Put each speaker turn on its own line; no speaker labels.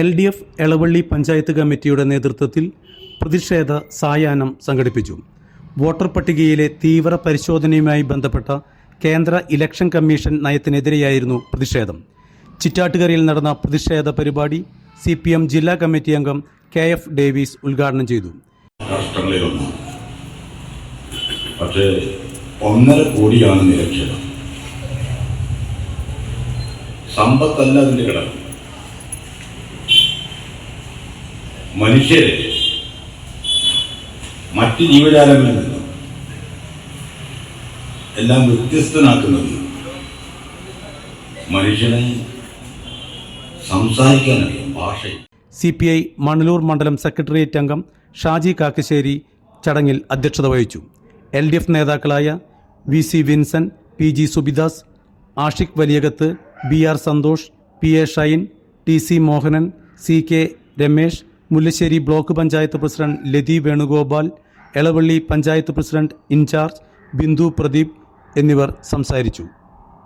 L D F Elavally panchayat കമ്മിറ്റിയുടെ നേതൃത്വത്തിൽ പ്രതിഷേധ സായാഹ്നം സംഘടിപ്പിച്ചു. വോട്ടർ പട്ടികയിലെ തീവ്ര പരിശോധനയുമായി ബന്ധപ്പെട്ട കേന്ദ്ര ഇലക്ഷൻ കമ്മീഷൻ നയത്തിനെതിരെയായിരുന്നു പ്രതിഷേധം. ചിറ്റാട്ടുകരയിൽ നടന്ന പ്രതിഷേധ പരിപാടി സി പി എം ജില്ലാ കമ്മിറ്റി അംഗം കെ എഫ് ഡേവീസ് ഉദ്ഘാടനം ചെയ്തു.
ഒന്നര കോടിയാണ് നിരക്ഷരം. സമ്പത്തല്ല അതിന്റെ ഘടകം. മനുഷ്യരെ. മറ്റ് ജീവജാലങ്ങളിൽ നിന്നും എല്ലാം വ്യത്യസ്തനാക്കുന്നത് മനുഷ്യനെ സംസാരിക്കാനറിയാം ഭാഷ
സി പി ഐ മണലൂർ മണ്ഡലം സെക്രട്ടേറിയറ്റ് അംഗം ഷാജി കാക്കശ്ശേരി ചടങ്ങിൽ അധ്യക്ഷത വഹിച്ചു. എൽ ഡി എഫ് നേതാക്കളായ V C Vinson P G Subidas Ashiq Valiyakath B R Santhosh P A Shine T C Mohanan C K Ramesh Mullassery block panchayat president Lathi Venugopal Elavally panchayat president incharge Bindu Pradeep എന്നിവർ സംസാരിച്ചു.